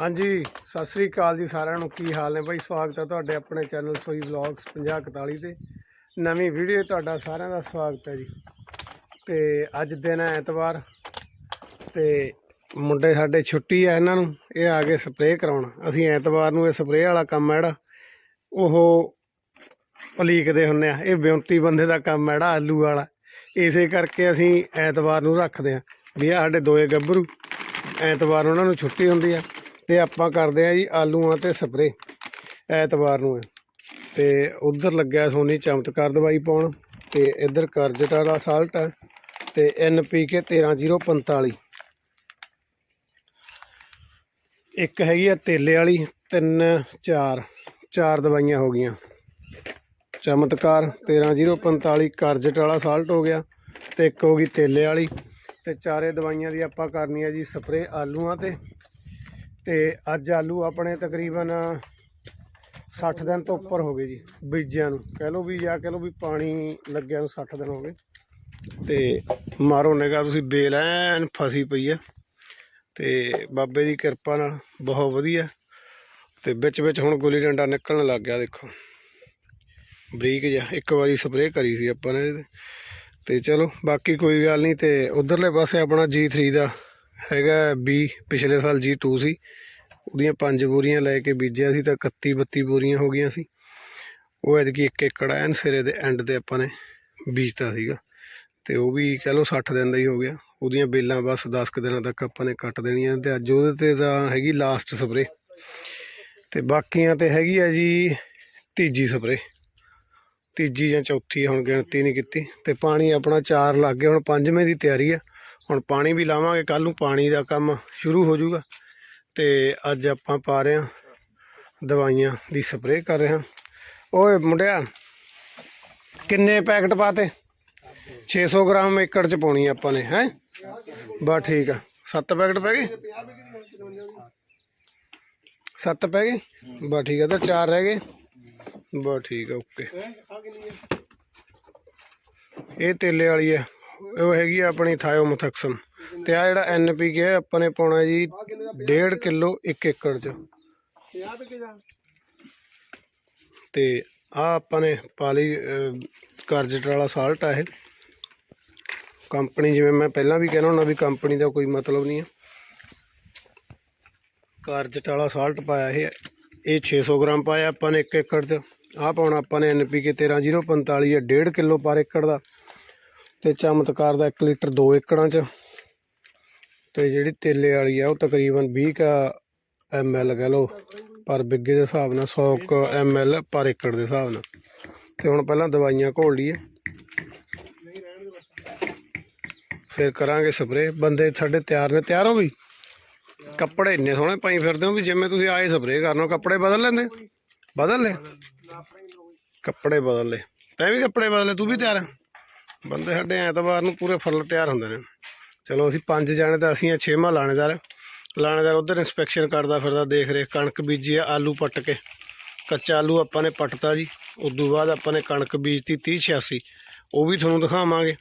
ਹਾਂਜੀ, ਸਤਿ ਸ੍ਰੀ ਅਕਾਲ ਜੀ ਸਾਰਿਆਂ ਨੂੰ। ਕੀ ਹਾਲ ਨੇ ਬਾਈ? ਸਵਾਗਤ ਹੈ ਤੁਹਾਡੇ ਆਪਣੇ ਚੈਨਲ ਸੋਈ ਵਲੌਗਸ 5041 ਤੇ। ਨਵੀਂ ਵੀਡੀਓ ਤੁਹਾਡਾ ਸਾਰਿਆਂ ਦਾ ਸਵਾਗਤ ਹੈ ਜੀ। ਤੇ ਅੱਜ ਦਿਨ ਹੈ ਐਤਵਾਰ ਤੇ ਮੁੰਡੇ ਸਾਡੇ ਛੁੱਟੀ ਆ ਇਹਨਾਂ ਨੂੰ, ਇਹ ਆ ਗਏ ਸਪਰੇਅ ਕਰਾਉਣ। ਅਸੀਂ ਐਤਵਾਰ ਨੂੰ ਇਹ ਸਪਰੇਅ ਵਾਲਾ ਕੰਮ ਹੈ ਜਿਹੜਾ, ਉਹ ਉਲੀਕਦੇ ਹੁੰਨੇ ਆ। ਇਹ ਬਿਉਂਤੀ ਬੰਦੇ ਦਾ ਕੰਮ ਹੈ ਜਿਹੜਾ, ਆਲੂ ਵਾਲਾ। ਇਸੇ ਕਰਕੇ ਅਸੀਂ ਐਤਵਾਰ ਨੂੰ ਰੱਖਦੇ ਆ। ਵੀ ਆ ਸਾਡੇ ਦੋਏ ਗੱਭਰੂ, ਐਤਵਾਰ ਉਹਨਾਂ ਨੂੰ ਛੁੱਟੀ ਹੁੰਦੀ ਆ, ਤੇ ਆਪਾਂ ਕਰਦੇ ਆ ਜੀ ਆਲੂਆਂ ਤੇ ਸਪਰੇ ਐਤਵਾਰ ਨੂੰ ਹੈ ਤੇ ਉਧਰ ਲੱਗਿਆ ਸੋਨੀ ਚਮਤਕਾਰ ਦਵਾਈ ਪਾਉਣ, ਤੇ ਇੱਧਰ ਕਰਜਟ ਵਾਲਾ ਸਾਲਟ ਹੈ ਤੇ ਐਨਪੀਕੇ 13045 ਇੱਕ ਹੈਗੀ ਆ ਤੇਲੇ ਵਾਲੀ, ਤਿੰਨ, ਚਾਰ ਚਾਰ ਦਵਾਈਆਂ ਹੋ ਗਈਆਂ। ਚਮਤਕਾਰ 13045 ਕਰਜਟ ਵਾਲਾ ਸਾਲਟ ਹੋ ਗਿਆ, ਤੇ ਇੱਕ ਹੋ ਗਈ ਤੇਲੇ ਵਾਲੀ। ਤੇ ਚਾਰੇ ਦਵਾਈਆਂ ਦੀ ਆਪਾਂ ਕਰਨੀ ਹੈ ਜੀ ਸਪਰੇ ਆਲੂਆਂ ਤੇ। ਤੇ ਅੱਜ ਆਲੂ ਆਪਣੇ ਤਕਰੀਬਨ 60 ਦਿਨ ਤੋਂ ਉੱਪਰ ਹੋ ਗਏ ਜੀ, ਬੀਜਿਆਂ ਨੂੰ। ਕਹਿ ਲਓ ਵੀ ਜਾਂ ਕਹਿ ਲਓ ਵੀ ਪਾਣੀ ਲੱਗਿਆ ਨੂੰ 60 ਦਿਨ ਹੋ ਗਏ। ਤੇ ਮਾਰੋ ਨਿਗਾ ਤੁਸੀਂ ਬੇਲ ਐਨ ਫਸੀ ਪਈ ਹੈ। ਤੇ ਬਾਬੇ ਦੀ ਕਿਰਪਾ ਨਾਲ ਬਹੁਤ ਵਧੀਆ। ਤੇ ਵਿੱਚ ਵਿੱਚ ਹੁਣ ਗੁੱਲੀ ਡੰਡਾ ਨਿਕਲਣ ਲੱਗ ਗਿਆ, ਦੇਖੋ। ਬਰੀਕ ਜਿਹਾ, ਇੱਕ ਵਾਰੀ ਸਪਰੇਅ ਕਰੀ ਸੀ ਆਪਾਂ ਨੇ। ਇਹਦੇ ਤੇ ਚਲੋ, ਬਾਕੀ ਕੋਈ ਗੱਲ ਨਹੀਂ ਤੇ ਉਧਰਲੇ ਪਾਸੇ ਆਪਣਾ G3 ਦਾ ਹੈਗਾ ਬੀ ਪਿਛਲੇ ਸਾਲ G2 ਸੀ। ਉਹਦੀਆਂ ਪੰਜ ਬੋਰੀਆਂ ਲੈ ਕੇ ਬੀਜਿਆ ਸੀ ਤਾਂ 31 32 ਬੋਰੀਆਂ ਹੋ ਗਈਆਂ ਸੀ। ਉਹ ਐਤਕੀ ਇੱਕ ਏਕੜ ਐਨ ਸਿਰੇ ਦੇ ਐਂਡ ਤੇ ਆਪਾਂ ਨੇ ਬੀਜਤਾ ਸੀਗਾ। ਤੇ ਉਹ ਵੀ ਕਹ ਲਓ 60 ਦਿਨ ਦਾ ਹੀ ਹੋ ਗਿਆ। ਉਹਦੀਆਂ ਬੇਲਾਂ ਬਸ 10 ਕੁ ਦਿਨਾਂ ਤੱਕ ਆਪਾਂ ਨੇ ਕੱਟ ਦੇਣੀਆਂ ਤੇ ਅੱਜ ਉਹਦੇ ਤੇ ਤਾਂ ਹੈਗੀ ਲਾਸਟ ਸਪਰੇ ਤੇ ਬਾਕੀਆਂ ਤੇ ਹੈਗੀ ਆ ਜੀ ਤੀਜੀ ਸਪਰੇ ਤੀਜੀ ਜਾਂ ਚੌਥੀ ਹੁਣ ਗਿਣਤੀ ਨਹੀਂ ਕੀਤੀ। ਤੇ ਪਾਣੀ ਆਪਣਾ ਚਾਰ ਲੱਗ ਗਿਆ, ਹੁਣ ਪੰਜਵੇਂ ਦੀ ਤਿਆਰੀ ਆ। ਹੁਣ ਪਾਣੀ ਵੀ ਲਾਵਾਂਗੇ ਕੱਲ ਨੂੰ ਪਾਣੀ ਦਾ ਕੰਮ ਸ਼ੁਰੂ ਹੋ ਜਾਊਗਾ। ਤੇ ਅੱਜ ਆਪਾਂ ਪਾ ਰਹੇ ਹਾਂ ਦਵਾਈਆਂ ਦੀ ਸਪਰੇਅ ਕਰ ਰਹੇ ਹਾਂ। ਓਏ ਮੁੰਡਿਆ, ਕਿੰਨੇ ਪੈਕਟ ਪਾਤੇ? 600 ਗ੍ਰਾਮ ਏਕੜ ਚ ਪਾਉਣੀ ਆਪਾਂ ਨੇ, ਹੈ? ਬਸ ਠੀਕ ਆ। ਸੱਤ ਪੈਕਟ ਪੈ ਗਏ? ਸੱਤ ਪੈ ਗਏ? ਬਸ ਠੀਕ ਆ, ਤਾਂ ਚਾਰ ਰਹਿ ਗਏ। ਬਸ ਠੀਕ ਆ ਓਕੇ। ਇਹ ਤੇਲੇ ਵਾਲੀ ਹੈ ਉਹ ਹੈਗੀ ਆ ਆਪਣੀ ਥਾਇਓਮਥੈਕਸਮ ਤੇ ਆ ਜਿਹੜਾ ਐਨਪੀਕੇ ਹੈ ਆਪਾਂ ਨੇ ਪਾਉਣਾ ਜੀ 1.5 ਕਿਲੋ 1 ਏਕੜ ਚ। ਤੇ ਆ ਆਪਾਂ ਨੇ ਪਾ ਲਈ ਕਰਜਟ ਵਾਲਾ ਸਾਲਟ ਆ ਇਹ। ਕੰਪਨੀ ਜਿਵੇਂ ਮੈਂ ਪਹਿਲਾਂ ਵੀ ਕਹਿਣਾ ਹੁੰਦਾ ਵੀ ਕੰਪਨੀ ਦਾ ਕੋਈ ਮਤਲਬ ਨਹੀਂ ਹੈ ਕਰਜਟ ਵਾਲਾ ਸਾਲਟ ਪਾਇਆ ਇਹ ਇਹ 600 ਗ੍ਰਾਮ ਪਾਇਆ ਆਪਾਂ ਨੇ 1 ਏਕੜ ਚ। ਆ ਪਾਉਣਾ ਆਪਾਂ ਨੇ ਐਨਪੀਕੇ 13045 ਹੈ 1.5 ਕਿਲੋ ਪਰ ਏਕੜ ਦਾ ਤੇ ਚਮਤਕਾਰ ਦਾ 1 ਲੀਟਰ 2 ਏਕੜਾਂ ਚ। ਤੇ ਜਿਹੜੀ ਤੇਲੇ ਵਾਲੀ ਆ, ਉਹ ਤਕਰੀਬਨ 20 ਕਾ ਐਮਐਲ ਕਹ ਲਓ, ਪਰ ਬਿੱਗੇ ਦੇ ਹਿਸਾਬ ਨਾਲ 100 ਕ ਐਮਐਲ ਪਰ ਏਕੜ ਦੇ ਹਿਸਾਬ ਨਾਲ। ਤੇ ਹੁਣ ਪਹਿਲਾਂ ਦਵਾਈਆਂ ਘੋਲ ਲਈਏ। ਫਿਰ ਕਰਾਂਗੇ ਸਪਰੇ ਬੰਦੇ ਸਾਡੇ ਤਿਆਰ ਨੇ, ਤਿਆਰ ਹੋ ਵੀ? ਕੱਪੜੇ ਇੰਨੇ ਸੋਹਣੇ ਪਾਈ ਫਿਰਦੇ ਹੋ ਵੀ ਜਿਵੇਂ ਤੁਸੀਂ ਆਏ ਸਪਰੇ ਕਰਨੋ ਕੱਪੜੇ ਬਦਲ ਲੈਂਦੇ? ਬਦਲ ਲੈ ਕੱਪੜੇ ਬਦਲ ਲੈ ਤੈਂ ਵੀ ਕੱਪੜੇ ਬਦਲੇ ਤੂੰ ਵੀ ਤਿਆਰ ਬੰਦੇ ਸਾਡੇ ਐਤਵਾਰ ਨੂੰ ਪੂਰੇ ਫੁੱਲ ਤਿਆਰ ਹੁੰਦੇ ਨੇ। ਚਲੋ ਅਸੀਂ ਪੰਜ ਜਾਣੇ ਤਾਂ ਅਸੀਂ ਆ, ਛੇਵਾਂ ਲਾਣੇਦਾਰ। ਲਾਣੇਦਾਰ ਉਧਰ ਇਨਸਪੈਕਸ਼ਨ ਕਰਦਾ ਫਿਰਦਾ, ਦੇਖ ਰਹੇ ਕਣਕ ਬੀਜੀ ਆ, ਆਲੂ ਪੱਟ ਕੇ। ਕੱਚਾ ਆਲੂ ਆਪਾਂ ਨੇ ਪੱਟਤਾ ਜੀ। ਉਦੋਂ ਬਾਅਦ ਆਪਾਂ ਨੇ ਕਣਕ ਬੀਜਤੀ 30 86 ਉਹ ਵੀ ਤੁਹਾਨੂੰ ਦਿਖਾਵਾਂਗੇ।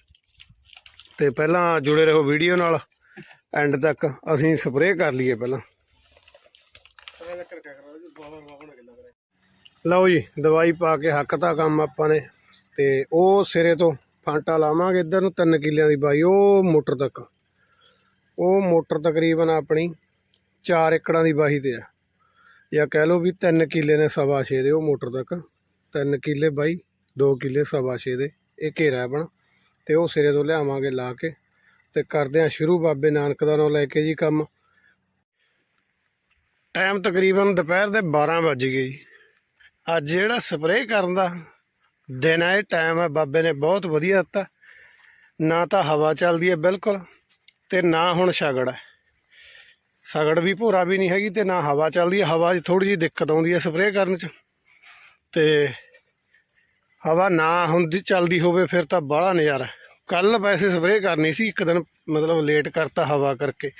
ਤੇ ਪਹਿਲਾਂ ਜੁੜੇ ਰਹੋ ਵੀਡੀਓ ਨਾਲ। ਐਂਡ ਤੱਕ ਅਸੀਂ ਸਪਰੇਅ ਕਰ ਲਈਏ ਪਹਿਲਾਂ। ਲਓ ਜੀ, ਦਵਾਈ ਪਾ ਕੇ ਹੱਕ ਦਾ ਕੰਮ ਆਪਾਂ ਨੇ। ਤੇ ਉਹ ਸਿਰੇ ਤੋਂ ਫਾਂਟਾ ਲਾਵਾਂਗੇ, ਇੱਧਰ ਨੂੰ 3 ਕਿੱਲਿਆਂ ਦੀ ਬਾਈ, ਉਹ ਮੋਟਰ ਤੱਕ। ਉਹ ਮੋਟਰ ਤਕਰੀਬਨ ਆਪਣੀ 4 ਏਕੜਾਂ ਦੀ ਬਾਹੀ ਤੇ ਆ। ਜਾਂ ਕਹਿ ਲਓ ਵੀ 3 ਕਿੱਲੇ ਨੇ ਸਵਾ ਛੇ ਦੇ ਉਹ ਮੋਟਰ ਤੱਕ। 3 ਕਿੱਲੇ ਬਾਈ 2 ਕਿੱਲੇ ਸਵਾ ਛੇ ਦੇ, ਇਹ ਘੇਰਾ ਆਪਣਾ। ਤੇ ਉਹ ਸਿਰੇ ਤੋਂ ਲਿਆਵਾਂਗੇ ਲਾ ਕੇ। ਤੇ ਕਰਦੇ ਆ ਸ਼ੁਰੂ, ਬਾਬੇ ਨਾਨਕ ਦਾ ਨਾਮ ਲੈ ਕੇ ਜੀ ਕੰਮ। ਟਾਈਮ ਤਕਰੀਬਨ ਦੁਪਹਿਰ ਦੇ 12 ਵੱਜ ਗਏ ਜੀ। ਅੱਜ ਜਿਹੜਾ ਸਪਰੇਅ ਕਰਨ ਦਾ ਦਿਨ ਹੈ ਟਾਈਮ ਹੈ ਬਾਬੇ ਨੇ ਬਹੁਤ ਵਧੀਆ ਦਿੱਤਾ। ਨਾ ਤਾਂ ਹਵਾ ਚੱਲਦੀ ਹੈ ਬਿਲਕੁਲ ਤੇ ਨਾ ਹੁਣ ਛਗੜ ਹੈ ਸਗੜ ਵੀ ਭੋਰਾ ਵੀ ਨਹੀਂ ਹੈਗੀ ਤੇ ਨਾ ਹਵਾ ਚੱਲਦੀ ਹੈ ਹਵਾ 'ਚ ਥੋੜੀ ਜਿਹੀ ਦਿੱਕਤ ਆਉਂਦੀ ਹੈ ਸਪਰੇਅ ਕਰਨ 'ਚ। ਤੇ ਹਵਾ ਨਾ ਹੁੰਦੀ, ਚੱਲਦੀ ਹੋਵੇ ਫਿਰ ਤਾਂ ਬਾਹਲਾ ਨਜ਼ਾਰਾ। ਕੱਲ ਵੈਸੇ ਸਪਰੇਅ ਕਰਨੀ ਸੀ, ਇੱਕ ਦਿਨ ਮਤਲਬ ਲੇਟ ਕਰਤਾ ਹਵਾ ਕਰਕੇ।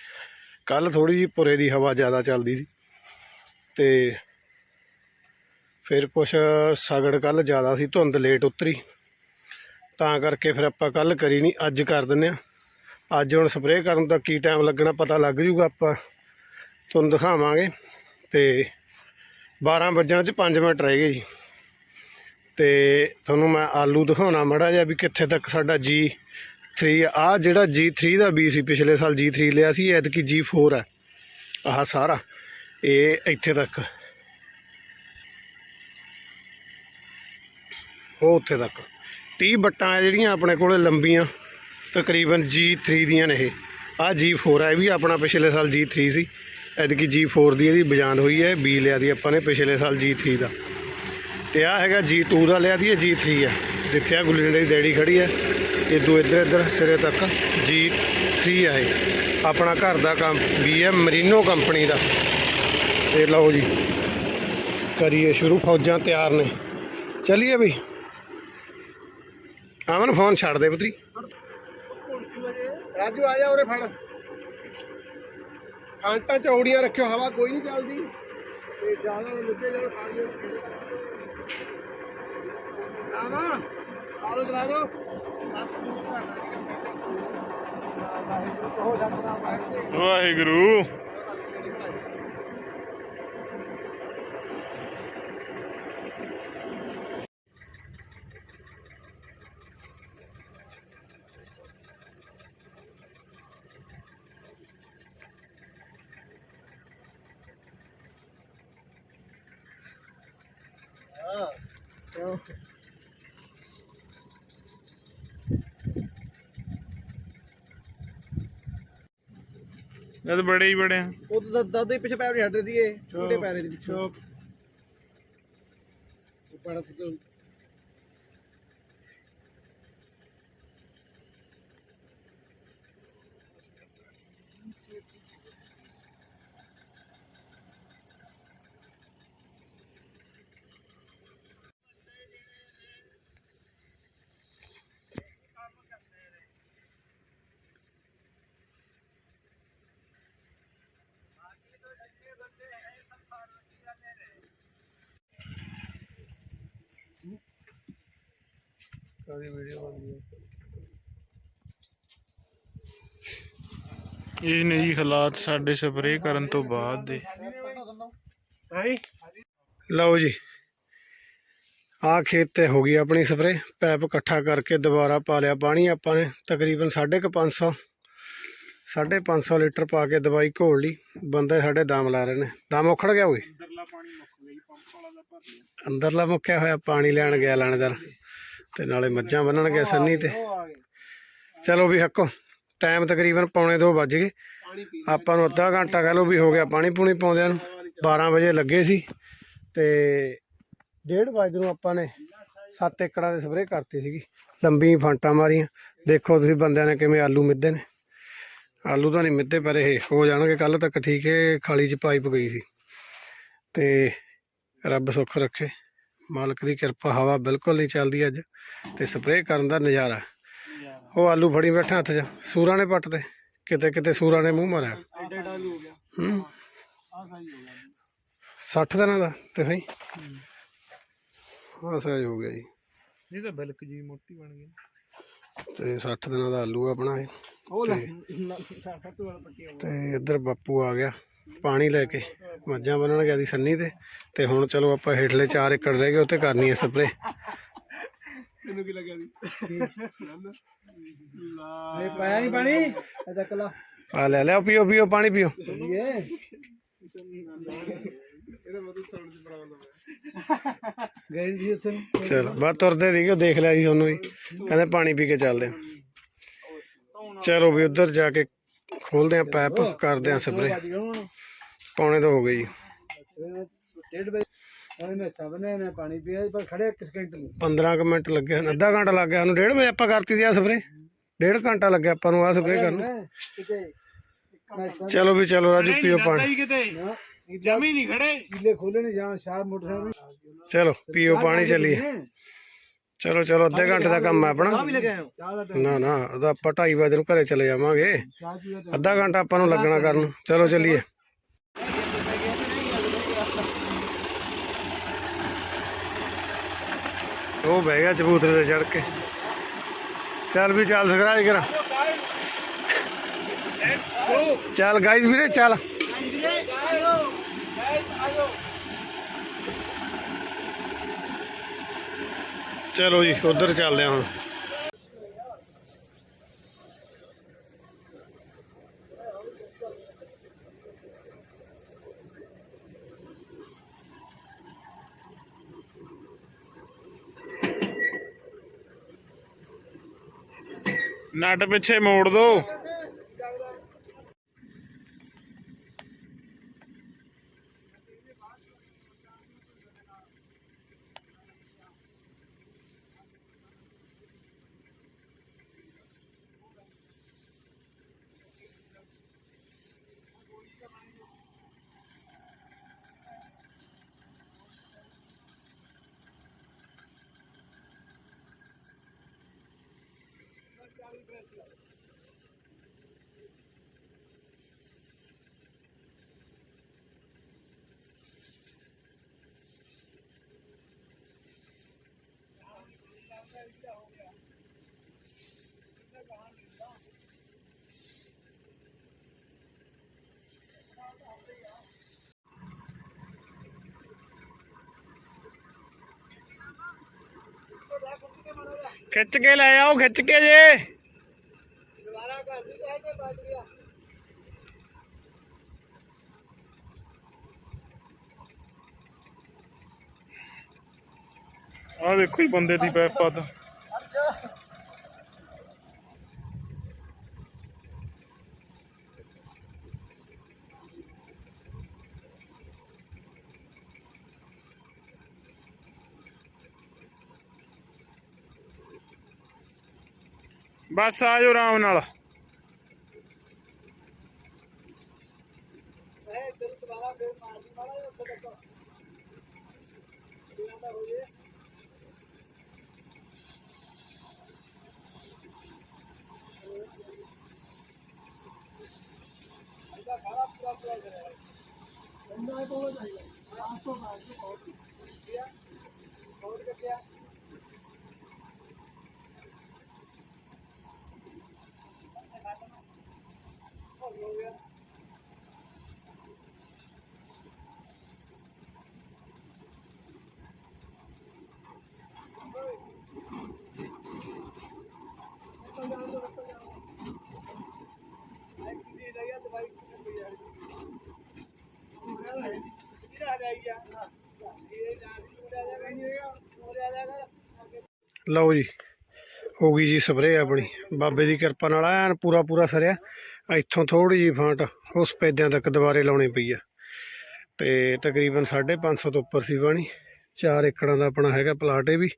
ਕੱਲ ਥੋੜੀ ਜਿਹੀ ਭੁਰੇ ਦੀ ਹਵਾ ਜ਼ਿਆਦਾ ਚੱਲਦੀ ਸੀ। ਤੇ ਫਿਰ ਕੁਛ ਸਗੜ ਕੱਲ ਜ਼ਿਆਦਾ ਸੀ, ਧੁੰਦ ਲੇਟ ਉਤਰੀ। ਤਾਂ ਕਰਕੇ ਫਿਰ ਆਪਾਂ ਕੱਲ ਕਰੀ ਨਹੀਂ ਅੱਜ ਕਰ ਦਿੰਨੇ ਆ ਅੱਜ ਹੁਣ ਸਪਰੇਅ ਕਰਨ ਦਾ ਕੀ ਟਾਈਮ ਲੱਗਣਾ, ਪਤਾ ਲੱਗ ਜੂਗਾ ਆਪਾਂ। ਤੁਹਾਨੂੰ ਦਿਖਾਵਾਂਗੇ ਤੇ 12 ਵੱਜਣ ਚ 5 ਮਿੰਟ ਰਹਿ ਗਏ ਜੀ। ਤੇ ਤੁਹਾਨੂੰ ਮੈਂ ਆਲੂ ਦਿਖਾਉਣਾ ਮੜਾ ਜਿਹਾ ਵੀ ਕਿੱਥੇ ਤੱਕ ਸਾਡਾ ਜੀ 3 ਆ। ਜਿਹੜਾ G3 ਦਾ ਬੀ ਸੀ, ਪਿਛਲੇ ਸਾਲ G3 ਲਿਆ ਸੀ, ਐਤਕੀ G4 ਹੈ ਆਹ ਸਾਰਾ, ਇਹ ਇੱਥੇ ਤੱਕ। ਉਹ ਉੱਥੇ ਤੱਕ। 30 ਬੱਟਾਂ ਜਿਹੜੀਆਂ ਆਪਣੇ ਕੋਲੇ ਲੰਬੀਆਂ, ਤਕਰੀਬਨ G3 ਦੀਆਂ ਨੇ ਇਹ। ਆ G4 ਹੈ ਇਹ ਵੀ ਆਪਣਾ ਪਿਛਲੇ ਸਾਲ G3 ਸੀ। ਐਤਕੀ G4 ਦੀ ਇਹਦੀ ਬਜਾਂਦ ਹੋਈ ਹੈ ਬੀ ਲਿਆ ਦੀ ਆਪਾਂ ਨੇ ਪਿਛਲੇ ਸਾਲ G3 ਦਾ। ਤੇ ਆ ਹੈਗਾ G2 ਦਾ ਲਿਆ ਦੀ ਇਹ G3 ਹੈ ਜਿੱਥੇ ਆ ਗੁੱਲੀ ਦੀ ਡੈਡੀ ਖੜੀ ਹੈ ਇਹ ਦੋ ਇੱਧਰ ਇੱਧਰ ਸਿਰੇ ਤੱਕ G3 ਹੈ ਇਹ। ਆਪਣਾ ਘਰ ਦਾ ਕੰਮ ਵੀ ਹੈ, ਮਰੀਨੋ ਕੰਪਨੀ ਦਾ। ਤੇ ਲਓ ਜੀ, ਕਰੀਏ ਸ਼ੁਰੂ, ਫੌਜਾਂ ਤਿਆਰ ਨੇ। ਚਲਿਏ ਬਈ। ਆਮਨ ਫੋਨ ਛੱਡ ਦੇ ਪੁੱਤਰੀ। ਰਾਜੂ ਆ ਜਾ ਉਰੇ ਫੜ। ਕਾਂਟਾਂ ਚੌੜੀਆਂ ਰੱਖਿਓ ਹਵਾ ਕੋਈ ਨਹੀਂ ਚੱਲਦੀ। ਤੇ ਜ਼ਿਆਦਾ ਮੁੱਦੇ ਜਦੋਂ ਪਾਣੀ ਆਵਾ ਆਲੋ ਕਰਾ ਦੋ। ਵਾਹਿਗੁਰੂ। ਇਹ ਤਾਂ ਬੜੇ ਹੀ ਬੜੇ ਆ। ਉਹ ਤਾਂ ਦਾਦਾ ਦੇ ਪਿੱਛੇ ਪੈਰ ਨਹੀਂ ਹਟ ਰਹੀ ਏ ਛੋਟੇ ਪੈਰੇ ਦੇ ਪਿੱਛੇ। ਉਹ ਬੜਾ ਸੀ ਸਾਰੀ ਵੀਡੀਓ ਬਣਦੀ ਹੈ ਇਹ ਨੇ ਜੀ ਹਾਲਾਤ ਸਾਡੇ ਸਪਰੇਅ ਕਰਨ ਤੋਂ ਬਾਅਦ ਦੇ। ਹੈ ਲਓ ਜੀ। ਆ ਖੇਤ ਤੇ ਹੋ ਗਈ ਆਪਣੀ ਸਪਰੇ ਪੈਪ ਇਕੱਠਾ ਕਰਕੇ ਦੁਬਾਰਾ ਪਾ ਲਿਆ। ਪਾਣੀ ਆਪਾਂ ਨੇ ਤਕਰੀਬਨ 550 550 ਲੀਟਰ ਪਾ ਕੇ ਦਵਾਈ ਘੋਲ ਲਈ। ਬੰਦੇ ਸਾਡੇ ਦਮ ਲਾ ਰਹੇ ਨੇ। ਦਮ ਉਖੜ ਗਿਆ ਓਏ ਅੰਦਰਲਾ ਮੁੱਕਿਆ ਹੋਇਆ ਪਾਣੀ ਲੈਣ ਗਿਆ ਲਾਣੇਦਾਰ ਤੇ ਨਾਲੇ ਮੱਝਾਂ ਬੰਨਣ ਗਿਆ ਸੰਨੀ ਤੇ। ਚਲੋ ਵੀ ਹੱਕੋ ਟਾਈਮ ਤਕਰੀਬਨ ਪੌਣੇ 2 ਵੱਜ ਗਏ। ਆਪਾਂ ਨੂੰ ਅੱਧਾ ਘੰਟਾ ਕਹ ਲਓ ਵੀ ਹੋ ਗਿਆ ਪਾਣੀ ਪੂਣੀ ਪਾਉਂਦਿਆਂ ਨੂੰ। 12 ਵਜੇ ਲੱਗੇ ਸੀ ਤੇ 1:30 ਵਜੇ ਨੂੰ ਆਪਾਂ ਨੇ 7 ਏਕੜਾਂ ਦੇ ਸਪਰੇਅ ਕਰਤੀ ਸੀਗੀ। ਲੰਬੀ ਫਾਂਟਾਂ ਮਾਰੀਆਂ। ਦੇਖੋ ਤੁਸੀਂ ਬੰਦਿਆਂ ਨੇ ਕਿਵੇਂ ਆਲੂ ਮਿੱਧੇ ਨੇ। ਆਲੂ ਤਾਂ ਨਹੀਂ ਮਿੱਧੇ ਪਰ ਇਹ ਹੋ ਜਾਣਗੇ ਕੱਲ ਤੱਕ ਠੀਕ। ਹੈ ਖਾਲੀ ਚ ਪਾਈਪ ਗਈ ਸੀ। ਤੇ ਰੱਬ ਸੁੱਖ ਰੱਖੇ। ਮਾਲਕ ਦੀ ਕਿਰਪਾ ਹਵਾ ਬਿਲਕੁਲ ਨਹੀਂ ਚੱਲਦੀ ਅੱਜ ਤੇ ਸਪਰੇਅ ਕਰਨ ਦਾ ਨਜ਼ਾਰਾ। ਉਹ ਆਲੂ ਫੜੀ ਬੈਠਾ ਹੱਥ 'ਚ ਸੂਰਾਂ ਨੇ ਪੱਟ ਤੇ ਕਿਤੇ ਕਿਤੇ ਸੂਰਾਂ ਨੇ ਮੂੰਹ ਮਾਰਿਆ। ਹੋ ਗਿਆ। ਹੂੰ। ਆ ਸਹੀ ਹੋ ਗਿਆ। 60 ਦਿਨਾਂ ਦਾ ਤੇ ਭਾਈ ਹਾਂ। ਸਹਿਜ ਹੋ ਗਿਆ ਜੀ। ਇਹ ਤਾਂ ਬਿਲਕ ਜੀ ਮੋਟੀ ਬਣ ਗਈ। ਤੇ 60 ਦਿਨਾਂ ਦਾ ਆਲੂ ਆਪਣਾ ਇਹ ਤੇ ਇੱਧਰ ਬਾਪੂ ਆ ਗਿਆ। ਪਾਣੀ ਲੈ ਕੇ ਮੱਝਾਂ ਬੰਨਣ ਗਿਆ ਦੀ ਸੰਨੀ ਤੇ ਤੇ ਹੁਣ ਚਲੋ ਆਪਾਂ ਹੇਠਲੇ 4 ਏਕੜ ਰਹਿ ਗਏ ਉੱਤੇ ਕਰਨੀ ਹੈ ਸਪਰੇ ਤੈਨੂੰ ਕੀ ਲੱਗਿਆ ਸੀ? ਇਹ ਪਾਇਆ ਨਹੀਂ ਪਾਣੀ? ਇਹਦਾ ਕਲਾ ਆ ਲੈ ਲਿਆ ਪੀਓ ਪੀਓ ਪਾਣੀ ਪੀਓ। ਦੀ ਗਏ ਜੀ ਉੱਥੇ। ਚਲੋ ਬਾਅਦ ਤੁਰਦੇ ਦੀਗੇ ਦੇਖ ਲਿਆ ਜੀ ਤੁਹਾਨੂੰ ਵੀ। ਕਹਿੰਦੇ ਪਾਣੀ ਪੀ ਕੇ ਚੱਲਦੇ ਆ। ਚਲੋ ਵੀ ਉੱਧਰ ਜਾ ਕੇ ਖੋਲਦੇ ਆ ਪੈਪ ਕਰਦੇ ਆ ਸਪਰੇ ਪੌਣੇ ਤੋਂ ਹੋ ਗਏ ਜੀ। ਡੇਢ ਵਜੇ। ਉਹਨੇ ਮੈਂ ਸਭ ਨੇ ਨੇ ਪਾਣੀ ਪੀਆ ਪਰ ਖੜੇ ਇੱਕ ਸਕਿੰਟ ਨੂੰ। 15 ਕੁ ਮਿੰਟ ਲੱਗੇ ਹਨ ਅੱਧਾ ਘੰਟਾ ਲੱਗ ਗਿਆ ਡੇਢ ਵਜੇ ਆਪਾਂ ਕਰਤੀ ਸੀ ਆ ਸਪਰੇ ਡੇਢ ਘੰਟਾ ਲੱਗਿਆ ਆਪਾਂ ਨੂੰ ਆ ਸਪਰੇ ਕਰਨ ਚਲੋ ਵੀ ਚਲੋ ਰਾਜੂ ਪੀਓ ਪਾਣੀ। ਜਮੀ ਨਹੀਂ ਖੜੇ ਕਿਲੇ ਖੋਲਣੇ ਜਾਂ ਸ਼ਾਹ ਮੋਟਰਸਾਈਕਲ ਚਲੋ ਪੀਓ ਪਾਣੀ ਚੱਲੀਏ। ਚਲੋ ਚਲੋ ਅੱਧੇ ਘੰਟੇ ਦਾ ਕੰਮ ਹੈ ਆਪਣਾ। ਨਾ ਨਾ ਉਹਦਾ ਆਪਾਂ 2:30 ਵਜੇ ਨੂੰ ਘਰੇ ਚਲੇ ਜਾਵਾਂਗੇ। ਅੱਧਾ ਘੰਟਾ ਆਪਾਂ ਨੂੰ ਲੱਗਣਾ ਕਰਨ। ਚਲੋ ਚੱਲੀਏ। ਉਹ ਬਹਿ ਗਿਆ ਚਬੂਤਰੇ ਤੇ ਚੜ ਕੇ। ਚੱਲ ਵੀ ਚੱਲ ਸਕਰਾਜ ਕਰਾਂ। ਚੱਲ ਗਾਈਜ਼ ਵੀਰੇ ਚੱਲ। ਚਲੋ ਜੀ ਉਧਰ ਚੱਲਦੇ ਹਾਂ ਹੁਣ। ਨਟ ਪਿੱਛੇ ਮੋੜ ਦੋ। Gracias. ਖਿੱਚ ਕੇ ਲੈ ਆਓ, ਖਿੱਚ ਕੇ ਜੇ। ਦੁਬਾਰਾ ਕਰ ਦੀ ਤੇ ਬਚ ਗਿਆ ਆਹ ਦੇਖੋ ਹੀ ਬੰਦੇ ਦੀ ਪੈਪ ਤਾਂ। ਬਸ ਆ ਜਾਓ ਆਰਾਮ ਨਾਲ। ਇਹ ਤੇ ਦੁਬਾਰਾ ਫਿਰ ਮਾਰ ਦੀ ਮਾਰਾ ਉੱਥੇ ਤੱਕ ਇਹਨਾਂ ਦਾ ਹੋ ਜੇ ਇਹਦਾ ਖਾਣਾ ਪੂਰਾ ਪੂਰਾ ਕਰਿਆ ਬੰਦਾ ਤੋਂ ਹੋ ਜਾਏਗਾ ਆਪ ਤੋਂ ਮਾਰ ਕੇ ਬਹੁਤ ਕਿਆ ਬਹੁਤ ਕਿਆ ਹੋ ਗਿਆ ਲਓ ਜੀ, ਹੋ ਗਈ ਜੀ ਸਪਰੇਅ ਆਪਣੀ। ਬਾਬੇ ਦੀ ਕਿਰਪਾ ਨਾਲ ਐਨ ਪੂਰਾ ਪੂਰਾ ਸਰਿਆ। ਇੱਥੋਂ ਥੋੜੀ ਜੀ ਫਾਂਟ ਉਸ ਪੈਦਿਆਂ ਤੱਕ ਦੁਬਾਰੇ ਲਾਉਣੀ ਪਈ ਆ। ਤੇ ਤਕਰੀਬਨ 550 ਤੋਂ ਉੱਪਰ ਸੀ ਪਾਣੀ 4 ਏਕੜਾਂ ਦਾ ਆਪਣਾ ਹੈਗਾ ਪਲਾਟ ਇਹ ਵੀ।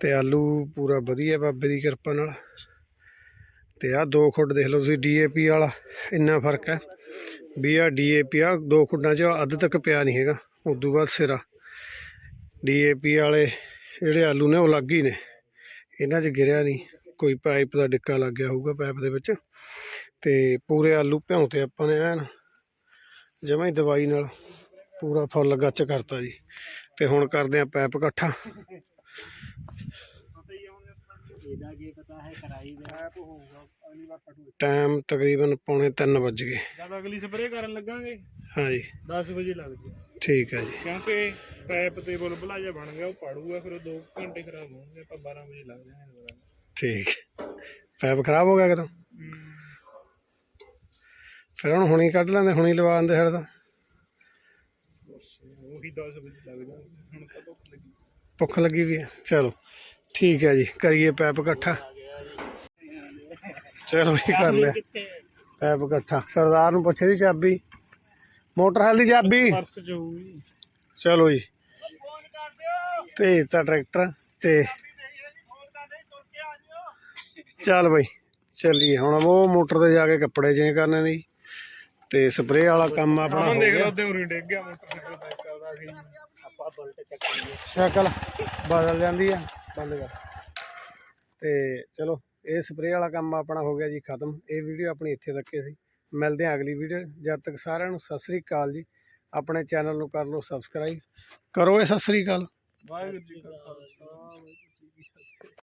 ਤੇ ਆਲੂ ਪੂਰਾ ਵਧੀਆ ਬਾਬੇ ਦੀ ਕਿਰਪਾ ਨਾਲ। ਤੇ ਆਹ ਦੋ ਖੁੱਡ ਦੇਖ ਲਓ ਤੁਸੀਂ ਡੀਏਪੀ ਵਾਲਾ, ਇੰਨਾ ਫ਼ਰਕ ਹੈ। ਵੀ ਆ ਡੀਏਪੀ ਆ ਦੋ ਖੁੱਡਾਂ 'ਚ ਅੱਧ ਤੱਕ ਪਿਆ ਨਹੀਂ ਹੈਗਾ। ਉਦੋਂ ਬਾਅਦ ਸਿਰਾ। ਡੀਏਪੀ ਵਾਲੇ ਜਿਹੜੇ ਆਲੂ ਨੇ ਉਹ ਲੱਗ ਹੀ ਨੇ। ਇਹਨਾਂ 'ਚ ਗਿਰਿਆ ਨਹੀਂ। ਕੋਈ ਪਾਈਪ ਦਾ ਡਿੱਕਾ ਲੱਗ ਗਿਆ ਹੋਊਗਾ ਪਾਈਪ ਦੇ ਵਿੱਚ। ਤੇ ਪੂਰੇ ਆਲੂ ਭਿਉਂਤੇ ਆਪਾਂ ਨੇ ਐਨ ਜਮਾਂ ਹੀ ਦਵਾਈ ਨਾਲ ਪੂਰਾ ਫੁੱਲ ਗੱਚ ਕਰਤਾ ਜੀ। ਤੇ ਹੁਣ ਕਰਦੇ ਆ ਪੈਪ ਇਕੱਠਾ। ਟਾਈਮ ਤਕਰੀਬਨ ਪੌਣੇ 3 ਵੱਜ ਗਏ। ਜਦ ਅਗਲੀ ਸਪਰੇਅ ਕਰਨ ਲੱਗਾਂਗੇ। ਹਾਂਜੀ 10 ਵਜੇ ਲੱਗ ਜੀ ਠੀਕ ਹੈ ਜੀ। ਕਿਉਂਕਿ ਪੈਪ ਤੇ ਬੁਲਬੁਲਾ ਜਿਹਾ ਬਣ ਗਿਆ ਉਹ ਪਾੜੂਗਾ ਫਿਰ ਉਹ 2 ਘੰਟੇ ਖਰਾਬ ਹੋਣਗੇ ਆਪਾਂ 12 ਵਜੇ ਲੱਗ ਜਾਵਾਂਗੇ ਠੀਕ। ਪੈਪ ਖਰਾਬ ਹੋ ਗਿਆ ਕਦੋਂ ਫਿਰ ਹੁਣ ਹੁਣੀ ਕੱਢ ਲੈਂਦੇ ਹੁਣੀ ਲਵਾ ਦਿੰਦੇ ਫਿਰ ਤਾਂ। ਉਹੀ 10 ਵਜੇ ਲੱਗ ਜਾਣਗੇ ਹੁਣ ਤਾਂ ਭੁੱਖ ਲੱਗੀ। ਭੁੱਖ ਲੱਗੀ ਵੀ ਹੈ। ਚਲੋ ਠੀਕ ਹੈ ਜੀ ਕਰੀਏ ਪੈਪ ਇਕੱਠਾ। ਚਲੋ ਜੀ ਕਰ ਲਿਆ। ਪੈਪ ਇਕੱਠਾ। ਸਰਦਾਰ ਨੂੰ ਪੁੱਛੇ ਦੀ ਚਾਬੀ। ਮੋਟਰਸਾਈਕਲ ਦੀ ਚਾਬੀ। ਪਰਸ ਚ ਹੋਊਗੀ ਚਲੋ ਜੀ। ਭੇਜਤਾ ਟਰੈਕਟਰ ਤੇ ਚੱਲ ਬਈ ਚੱਲੀਏ। ਹੁਣ ਉਹ ਮੋਟਰ ਤੇ ਜਾ ਕੇ ਕੱਪੜੇ ਚੇਂਜ ਕਰਨੇ ਨੇ ਤੇ ਸਪਰੇਅ ਵਾਲਾ ਕੰਮ ਆਪਣਾ ਦੇਖ ਲਓ ਤੇ ਡਿੱਗ ਗਿਆ ਮੋਟਰਸਾਈਕਲ ਬੈਕ ਕਰਦਾ ਸੀ ਆਪਾਂ ਬੁਲਟ ਚੱਕੀਏ ਸਾਈਕਲ ਬਦਲ ਜਾਂਦੀ ਆ ਬੰਦ ਕਰ। ਤੇ ਚਲੋ ਇਹ ਸਪਰੇਅ ਵਾਲਾ ਕੰਮ ਆਪਣਾ ਹੋ ਗਿਆ ਜੀ ਖਤਮ। ਇਹ ਵੀਡੀਓ ਆਪਣੀ ਇੱਥੇ ਤੱਕ ਹੀ ਸੀ। ਮਿਲਦੇ ਹਾਂ ਅਗਲੀ ਵੀਡੀਓ ਜਦ ਤੱਕ ਸਾਰਿਆਂ ਨੂੰ ਸਤਿ ਸ੍ਰੀ ਅਕਾਲ ਜੀ। ਆਪਣੇ ਚੈਨਲ ਨੂੰ ਕਰ ਲਓ ਸਬਸਕ੍ਰਾਈਬ। ਕਰੋ ਇਹ ਸਤਿ ਸ੍ਰੀ ਅਕਾਲ। ਵਾਹਿਗੁਰੂ ਜੀ ਕਾ ਖਾਲਸਾ।